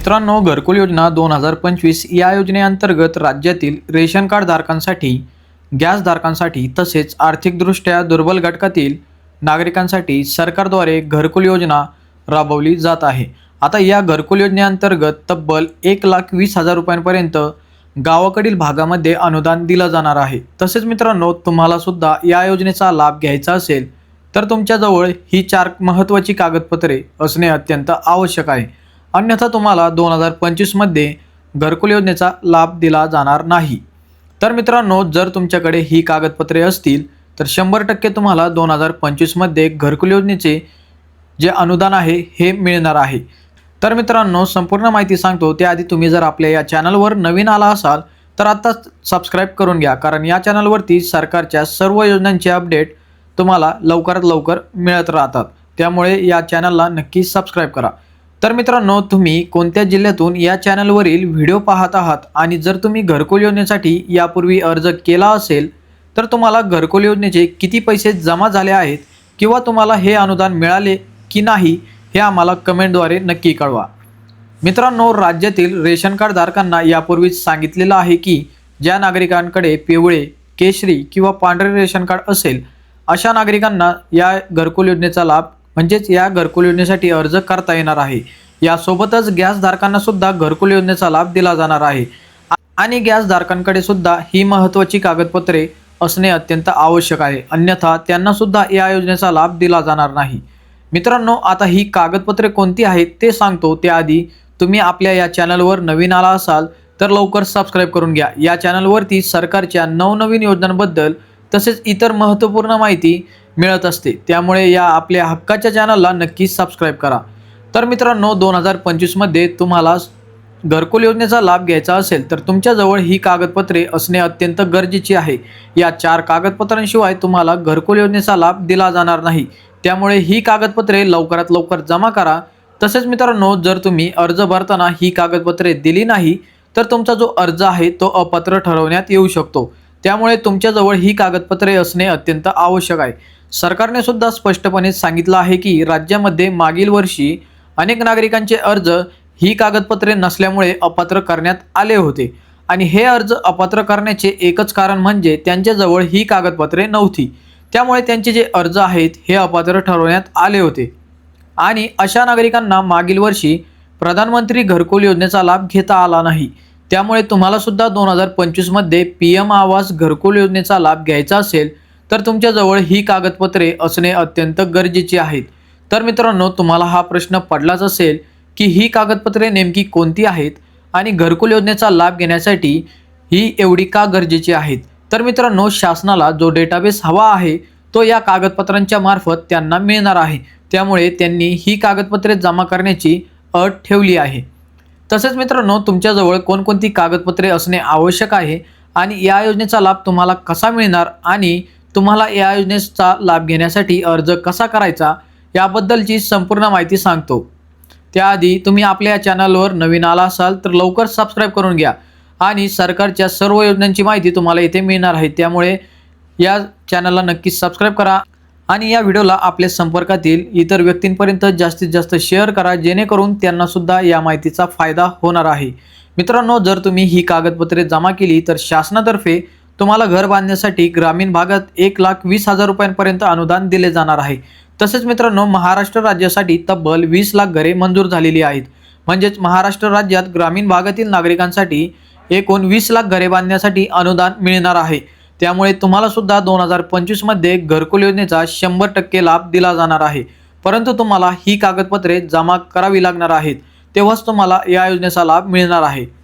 मित्रांनो घरकुल योजना दोन हजार पंचवीस या योजनेअंतर्गत राज्यातील रेशन कार्ड धारकांसाठी गॅस धारकांसाठी तसेच आर्थिकदृष्ट्या दुर्बल घटकातील नागरिकांसाठी सरकारद्वारे घरकुल योजना राबवली जात आहे. आता या घरकुल योजनेअंतर्गत तब्बल एक लाख वीस हजार रुपयांपर्यंत गावाकडील भागामध्ये अनुदान दिलं जाणार आहे. तसेच मित्रांनो तुम्हाला सुद्धा या योजनेचा लाभ घ्यायचा असेल तर तुमच्याजवळ ही चार महत्त्वाची कागदपत्रे असणे अत्यंत आवश्यक आहे. अन्यथा तुम्हाला दोन हजार पंचवीसमध्ये घरकुल योजनेचा लाभ दिला जाणार नाही. तर मित्रांनो जर तुमच्याकडे ही कागदपत्रे असतील तर शंभर टक्के तुम्हाला दोन हजार पंचवीसमध्ये घरकुल योजनेचे जे अनुदान आहे हे मिळणार आहे. तर मित्रांनो संपूर्ण माहिती सांगतो. त्याआधी तुम्ही जर आपल्या या चॅनलवर नवीन आला असाल तर आत्ताच सबस्क्राईब करून घ्या. कारण या चॅनलवरती सरकारच्या सर्व योजनांचे अपडेट तुम्हाला लवकरात लवकर मिळत राहतात. त्यामुळे या चॅनलला नक्की सबस्क्राईब करा. तर मित्रांनो तुम्ही कोणत्या जिल्ह्यातून या चॅनलवरील व्हिडिओ पाहत आहात आणि जर तुम्ही घरकुल योजनेसाठी यापूर्वी अर्ज केला असेल तर तुम्हाला घरकुल योजनेचे किती पैसे जमा झाले आहेत किंवा तुम्हाला हे अनुदान मिळाले की नाही हे आम्हाला कमेंटद्वारे नक्की कळवा. मित्रांनो राज्यातील रेशन कार्ड धारकांना यापूर्वीच सांगितलेलं आहे की ज्या नागरिकांकडे पिवळे केशरी किंवा पांढरे रेशन कार्ड असेल अशा नागरिकांना या घरकुल योजनेचा लाभ म्हणजेच या घरकुल योजनेसाठी अर्ज करता येणार आहे. यासोबतच गॅसधारकांना सुद्धा घरकुल योजनेचा लाभ दिला जाणार आहे. आणि गॅसधारकांकडे सुद्धा ही महत्त्वाची कागदपत्रे असणे अत्यंत आवश्यक आहे. अन्यथा त्यांना सुद्धा या योजनेचा लाभ दिला जाणार नाही. मित्रांनो आता ही कागदपत्रे कोणती आहेत ते सांगतो. त्याआधी तुम्ही आपल्या या चॅनलवर नवीन आला असाल तर लवकर सबस्क्राईब करून घ्या. या चॅनलवरती सरकारच्या नवनवीन योजनांबद्दल तसेच इतर महत्त्वपूर्ण माहिती मिळत असते. त्यामुळे या आपल्या हक्काच्या चॅनलला नक्की सबस्क्राईब करा. तर मित्रांनो दोन हजार पंचवीसमध्ये तुम्हाला घरकुल योजनेचा लाभ घ्यायचा असेल तर तुमच्याजवळ ही कागदपत्रे असणे अत्यंत गरजेचे आहे. या चार कागदपत्रांशिवाय तुम्हाला घरकुल योजनेचा लाभ दिला जाणार नाही. त्यामुळे ही कागदपत्रे लवकरात लवकर जमा करा. तसेच मित्रांनो जर तुम्ही अर्ज भरताना ही कागदपत्रे दिली नाही तर तुमचा जो अर्ज आहे तो अपात्र ठरवण्यात येऊ शकतो. त्यामुळे तुमच्याजवळ ही कागदपत्रे असणे अत्यंत आवश्यक आहे. सरकारने सुद्धा स्पष्टपणे सांगितलं आहे की राज्यामध्ये मागील वर्षी अनेक नागरिकांचे अर्ज ही कागदपत्रे नसल्यामुळे अपात्र करण्यात आले होते. आणि हे अर्ज अपात्र करण्याचे एकच कारण म्हणजे त्यांच्याजवळ ही कागदपत्रे नव्हती. त्यामुळे त्यांचे जे अर्ज आहेत हे अपात्र ठरवण्यात आले होते. आणि अशा नागरिकांना मागील वर्षी प्रधानमंत्री घरकुल योजनेचा लाभ घेता आला नाही. त्यामुळे तुम्हाला सुद्धा दोन हजार पंचवीसमध्ये पी एम आवास घरकुल योजनेचा लाभ घ्यायचा असेल तर तुमच्याजवळ ही कागदपत्रे असणे अत्यंत गरजेचे आहेत. तर मित्रांनो तुम्हाला हा प्रश्न पडलाच असेल की ही कागदपत्रे नेमकी कोणती आहेत आणि घरकुल योजनेचा लाभ घेण्यासाठी ही एवढी का गरजेची आहेत? तर मित्रांनो शासनाला जो डेटाबेस हवा आहे तो या कागदपत्रांच्या मार्फत त्यांना मिळणार आहे. त्यामुळे त्यांनी ही कागदपत्रे जमा करण्याची अट ठेवली आहे. तसेच मित्रांनो तुमच्याजवळ कोणकोणती कागदपत्रे असणे आवश्यक आहे आणि या योजनेचा लाभ तुम्हाला कसा मिळणार आणि तुम्हाला या योजनेचा लाभ घेण्यासाठी अर्ज कसा करायचा याबद्दलची संपूर्ण माहिती सांगतो. त्याआधी तुम्ही आपल्या या चॅनलवर नवीन आला असाल तर लवकर सबस्क्राईब करून घ्या आणि सरकारच्या सर्व योजनांची माहिती तुम्हाला इथे मिळणार आहे. त्यामुळे या चॅनलला नक्की सबस्क्राईब करा आणि या व्हिडिओला आपल्या संपर्कातील इतर व्यक्तींपर्यंत जास्तीत जास्त शेअर करा जेणेकरून त्यांनासुद्धा या माहितीचा फायदा होणार आहे. मित्रांनो जर तुम्ही ही कागदपत्रे जमा केली तर शासनातर्फे तुम्हाला घर बांधण्यासाठी ग्रामीण भागात एक लाख वीस हजार रुपयांपर्यंत अनुदान दिले जाणार आहे. तसेच मित्रांनो महाराष्ट्र राज्यासाठी तब्बल वीस लाख घरे मंजूर झालेली आहेत. म्हणजेच महाराष्ट्र राज्यात ग्रामीण भागातील नागरिकांसाठी एकूण वीस लाख घरे बांधण्यासाठी अनुदान मिळणार आहे. त्यामुळे तुम्हाला सुद्धा दोन हजार पंचवीसमध्ये घरकुल योजनेचा शंभर टक्के लाभ दिला जाणार आहे. परंतु तुम्हाला ही कागदपत्रे जमा करावी लागणार आहेत. तेव्हाच तुम्हाला या योजनेचा लाभ मिळणार आहे.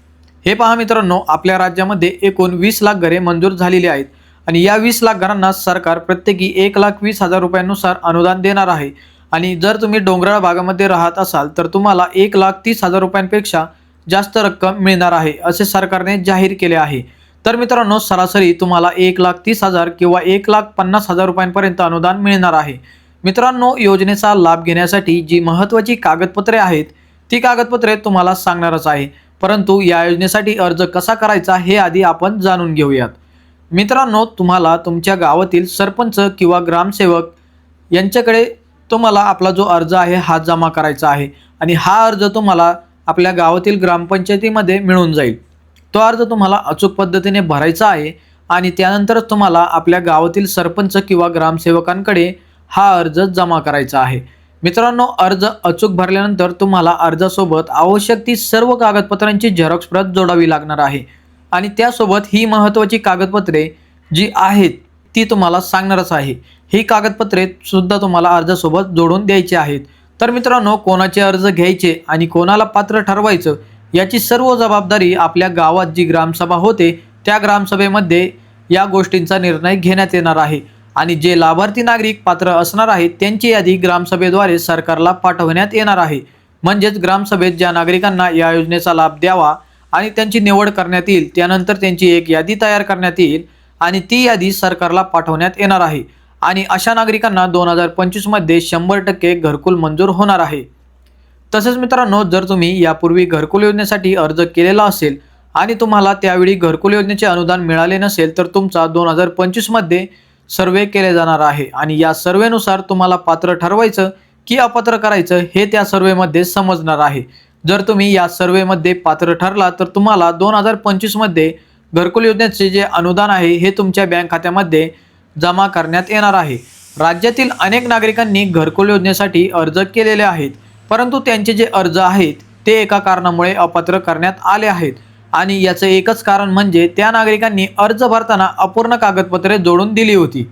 हे पहा मित्रांनो आपल्या राज्यामध्ये एकूण वीस लाख घरे मंजूर झालेली आहेत आणि या वीस लाख घरांना सरकार प्रत्येकी एक लाख वीस हजार रुपयांनुसार अनुदान देणार आहे. आणि जर तुम्ही डोंगराळ भागामध्ये राहत असाल तर तुम्हाला एक लाख तीस हजार रुपयांपेक्षा जास्त रक्कम मिळणार आहे असे सरकारने जाहीर केले आहे. तर मित्रांनो सरासरी तुम्हाला एक लाख तीस हजार किंवा एक लाख पन्नास हजार रुपयांपर्यंत अनुदान मिळणार आहे. मित्रांनो योजनेचा लाभ घेण्यासाठी जी महत्त्वाची कागदपत्रे आहेत ती कागदपत्रे तुम्हाला सांगणारच आहे. परंतु या योजनेसाठी अर्ज कसा करायचा हे आधी आपण जाणून घेऊयात. मित्रांनो तुम्हाला तुमच्या गावातील सरपंच किंवा ग्रामसेवक यांच्याकडे तुम्हाला आपला जो अर्ज आहे हा जमा करायचा आहे आणि हा अर्ज तुम्हाला आपल्या गावातील ग्रामपंचायतीमध्ये मिळून जाईल. तो अर्ज तुम्हाला अचूक पद्धतीने भरायचा आहे आणि त्यानंतरच तुम्हाला आपल्या गावातील सरपंच किंवा ग्रामसेवकांकडे हा अर्ज जमा करायचा आहे. मित्रांनो अर्ज अचूक भरल्यानंतर तुम्हाला अर्जासोबत आवश्यक ती सर्व कागदपत्रांची झेरॉक्स प्रत जोडावी लागणार आहे. आणि त्यासोबत ही महत्त्वाची कागदपत्रे जी आहेत ती तुम्हाला सांगणारच आहे. ही कागदपत्रे सुद्धा तुम्हाला अर्जासोबत जोडून द्यायची आहेत. तर मित्रांनो कोणाचे अर्ज घ्यायचे आणि कोणाला पात्र ठरवायचं याची सर्व जबाबदारी आपल्या गावात जी ग्रामसभा होते त्या ग्रामसभेमध्ये या गोष्टींचा निर्णय घेण्यात येणार आहे. आणि जे लाभार्थी नागरिक पात्र असणार आहेत त्यांची यादी ग्रामसभेद्वारे सरकारला पाठवण्यात येणार आहे. म्हणजेच ग्रामसभेत ज्या नागरिकांना या योजनेचा लाभ द्यावा आणि त्यांची निवड करण्यात येईल त्यानंतर त्यांची एक यादी तयार करण्यात येईल आणि ती यादी सरकारला पाठवण्यात येणार आहे. आणि अशा नागरिकांना दोन हजार पंचवीसमध्ये शंभर टक्के घरकुल मंजूर होणार आहे. तसेच मित्रांनो जर तुम्ही यापूर्वी घरकुल योजनेसाठी अर्ज केलेला असेल आणि तुम्हाला त्यावेळी घरकुल योजनेचे अनुदान मिळाले नसेल तर तुमचा दोन हजार पंचवीसमध्ये सर्वे केले जाणार आहे. आणि या सर्वेनुसार तुम्हाला पात्र ठरवायचं की अपात्र करायचं हे त्या सर्वेमध्ये समजणार आहे. जर तुम्ही या सर्वेमध्ये पात्र ठरला तर तुम्हाला दोन हजार पंचवीसमध्ये घरकुल योजनेचे जे अनुदान आहे हे तुमच्या बँक खात्यामध्ये जमा करण्यात येणार आहे. राज्यातील अनेक नागरिकांनी घरकुल योजनेसाठी अर्ज केलेले आहेत परंतु त्यांचे जे अर्ज आहेत ते एका कारणामुळे अपात्र करण्यात आले आहेत. आणि याचं एकच कारण म्हणजे त्या नागरिकांनी अर्ज भरताना अपूर्ण कागदपत्रे जोडून दिली होती.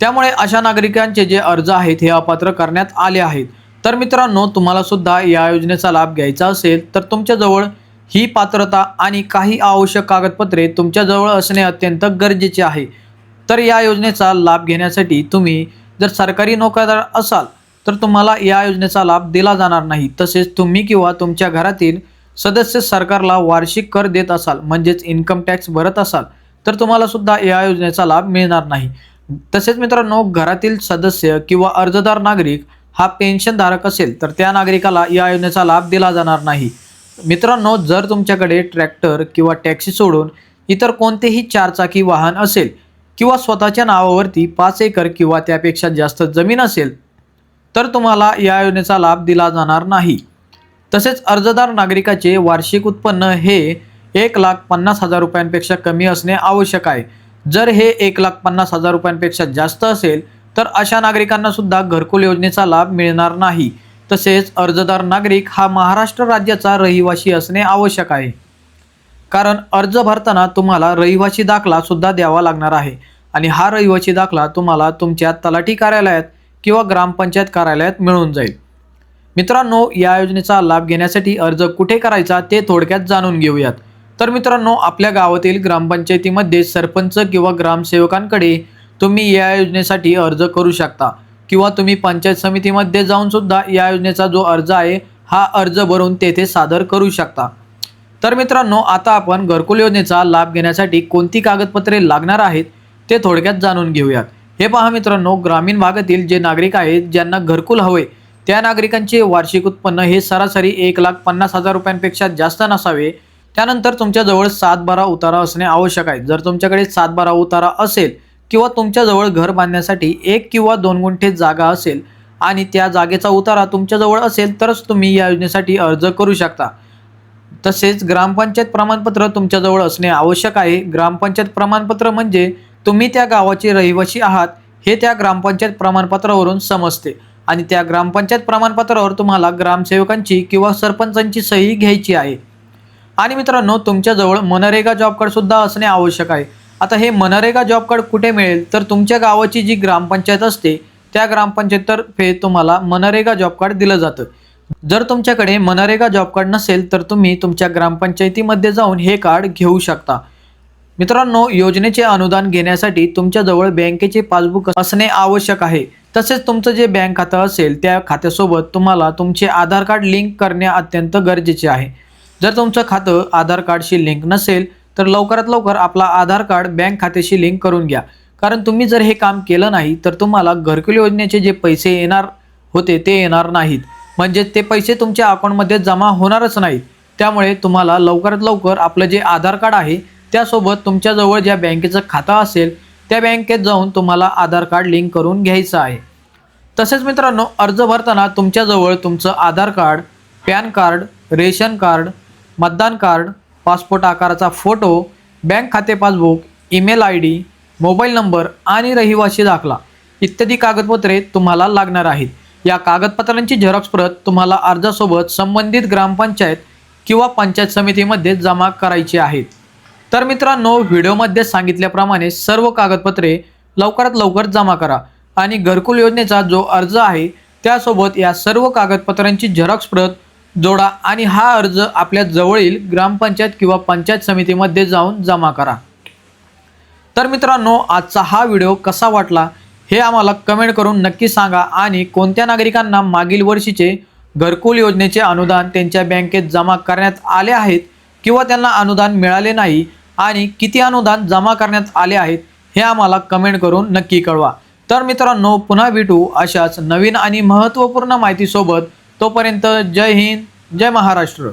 त्यामुळे अशा नागरिकांचे जे अर्ज आहेत हे अपात्र करण्यात आले आहेत. तर मित्रांनो तुम्हाला सुद्धा या योजनेचा लाभ घ्यायचा असेल तर तुमच्याजवळ ही पात्रता आणि काही आवश्यक कागदपत्रे तुमच्याजवळ असणे अत्यंत गरजेचे आहे. तर या योजनेचा लाभ घेण्यासाठी तुम्ही जर सरकारी नोकरदार असाल तर तुम्हाला या योजनेचा लाभ दिला जाणार नाही. तसेच तुम्ही किंवा तुमच्या घरातील सदस्य सरकारला वार्षिक कर देत असाल म्हणजेच इन्कम टॅक्स भरत असाल तर तुम्हाला सुद्धा या योजनेचा लाभ मिळणार नाही. तसेच मित्रांनो घरातील सदस्य किंवा अर्जदार नागरिक हा पेन्शनधारक असेल तर त्या नागरिकाला या योजनेचा लाभ दिला जाणार नाही. मित्रांनो जर तुमच्याकडे ट्रॅक्टर किंवा टॅक्सी सोडून इतर कोणतेही चारचाकी वाहन असेल किंवा स्वतःच्या नावावरती पाच एकर किंवा त्यापेक्षा जास्त जमीन असेल तर तुम्हाला या योजनेचा लाभ दिला जाणार नाही. तसेच अर्जदार नागरिकाचे वार्षिक उत्पन्न हे एक लाख पन्नास हजार रुपयांपेक्षा कमी असणे आवश्यक आहे. जर हे एक लाख पन्नास हजार रुपयांपेक्षा जास्त असेल तर अशा नागरिकांना सुद्धा घरकुल योजनेचा लाभ मिळणार नाही. तसेच अर्जदार नागरिक हा महाराष्ट्र राज्याचा रहिवासी असणे आवश्यक आहे. कारण अर्ज भरताना तुम्हाला रहिवासी दाखला सुद्धा द्यावा लागणार आहे. आणि हा रहिवासी दाखला तुम्हाला तुमच्या तलाठी कार्यालयात किंवा ग्रामपंचायत कार्यालयात मिळून जाईल. मित्रांनो या योजनेचा लाभ घेण्यासाठी अर्ज कुठे करायचा ते थोडक्यात जाणून घेऊयात. तर मित्रांनो आपल्या गावातील ग्रामपंचायतीमध्ये सरपंच किंवा ग्रामसेवकांकडे तुम्ही या योजनेसाठी अर्ज करू शकता किंवा तुम्ही पंचायत समितीमध्ये जाऊन सुद्धा या योजनेचा जो अर्ज आहे हा अर्ज भरून तेथे सादर करू शकता. तर मित्रांनो आता आपण घरकुल योजनेचा लाभ घेण्यासाठी कोणती कागदपत्रे लागणार आहेत ते थोडक्यात जाणून घेऊयात. हे पहा मित्रांनो ग्रामीण भागातील जे नागरिक आहेत ज्यांना घरकुल हवे त्या नागरिकांचे वार्षिक उत्पन्न हे सरासरी एक लाख पन्नास हजार रुपयांपेक्षा जास्त नसावे. त्यानंतर तुमच्याजवळ सात बारा उतारा असणे आवश्यक आहे. जर तुमच्याकडे सात बारा उतारा असेल किंवा तुमच्याजवळ घर बांधण्यासाठी एक किंवा दोन गुंठे जागा असेल आणि त्या जागेचा उतारा तुमच्याजवळ असेल तरच तुम्ही या योजनेसाठी अर्ज करू शकता. तसेच ग्रामपंचायत प्रमाणपत्र तुमच्याजवळ असणे आवश्यक आहे. ग्रामपंचायत प्रमाणपत्र म्हणजे तुम्ही त्या गावाचे रहिवासी आहात हे त्या ग्रामपंचायत प्रमाणपत्रावरून समजते. आणि त्या ग्रामपंचायत प्रमाणपत्रावर तुम्हाला ग्रामसेवकांची किंवा सरपंचांची सही घ्यायची आहे. आणि मित्रांनो तुमच्याजवळ मनरेगा जॉब कार्डसुद्धा असणे आवश्यक आहे. आता हे मनरेगा जॉब कार्ड कुठे मिळेल? तर तुमच्या गावाची जी ग्रामपंचायत असते त्या ग्रामपंचायततर्फे तुम्हाला मनरेगा जॉब कार्ड दिलं जातं. जर तुमच्याकडे मनरेगा जॉब कार्ड नसेल तर तुम्ही तुमच्या ग्रामपंचायतीमध्ये जाऊन हे कार्ड घेऊ शकता. मित्रांनो योजनेचे अनुदान घेण्यासाठी तुमच्याजवळ बँकेचे पासबुक असणे आवश्यक आहे. तसेच तुमचं जे बँक खातं असेल त्या खात्यासोबत तुम्हाला तुमचे आधार कार्ड लिंक करणे अत्यंत गरजेचे आहे. जर तुमचं खातं आधार कार्डशी लिंक नसेल तर लवकरात लवकर आपला आधार कार्ड बँक खात्याशी लिंक करून घ्या. कारण तुम्ही जर हे काम केलं नाही तर तुम्हाला घरकुल योजनेचे जे पैसे येणार होते ते येणार नाहीत. म्हणजे ते पैसे तुमच्या अकाउंटमध्ये जमा होणारच नाहीत. त्यामुळे तुम्हाला लवकरात लवकर आपलं जे आधार कार्ड आहे त्यासोबत तुमच्याजवळ ज्या बँकेचं खातं असेल त्या बँकेत जाऊन तुम्हाला आधार कार्ड लिंक करून घ्यायचं आहे. तसेच मित्रांनो अर्ज भरताना तुमच्याजवळ तुमचं Aadhaar card PAN card ration card मतदान कार्ड पासपोर्ट आकाराचा फोटो बँक खाते passbook email I D mobile number आणि रहिवासी दाखला इत्यादी कागदपत्रे तुम्हाला लागणार आहेत. या कागदपत्रांची झेरॉक्स प्रत तुम्हाला अर्जासोबत संबंधित ग्रामपंचायत किंवा पंचायत समितीमध्ये जमा करायची आहेत. तर मित्रांनो व्हिडिओमध्ये सांगितल्याप्रमाणे सर्व कागदपत्रे लवकरात लवकर जमा करा आणि घरकुल योजनेचा जो अर्ज आहे त्यासोबत या सर्व कागदपत्रांची झेरॉक्स प्रत जोडा आणि हा अर्ज आपल्या जवळील ग्रामपंचायत किंवा पंचायत समितीमध्ये जाऊन जमा करा. तर मित्रांनो आजचा हा व्हिडिओ कसा वाटला हे आम्हाला कमेंट करून नक्की सांगा आणि कोणत्या नागरिकांना मागील वर्षीचे घरकुल योजनेचे अनुदान त्यांच्या बँकेत जमा करण्यात आले आहेत किंवा त्यांना अनुदान मिळाले नाही आणि किती अनुदान जमा करण्यात आले आहेत हे आम्हाला कमेंट करून नक्की कळवा. तर मित्रांनो पुन्हा भेटू अशाच नवीन आणि महत्त्वपूर्ण माहितीसोबत. तोपर्यंत जय हिंद जय महाराष्ट्र.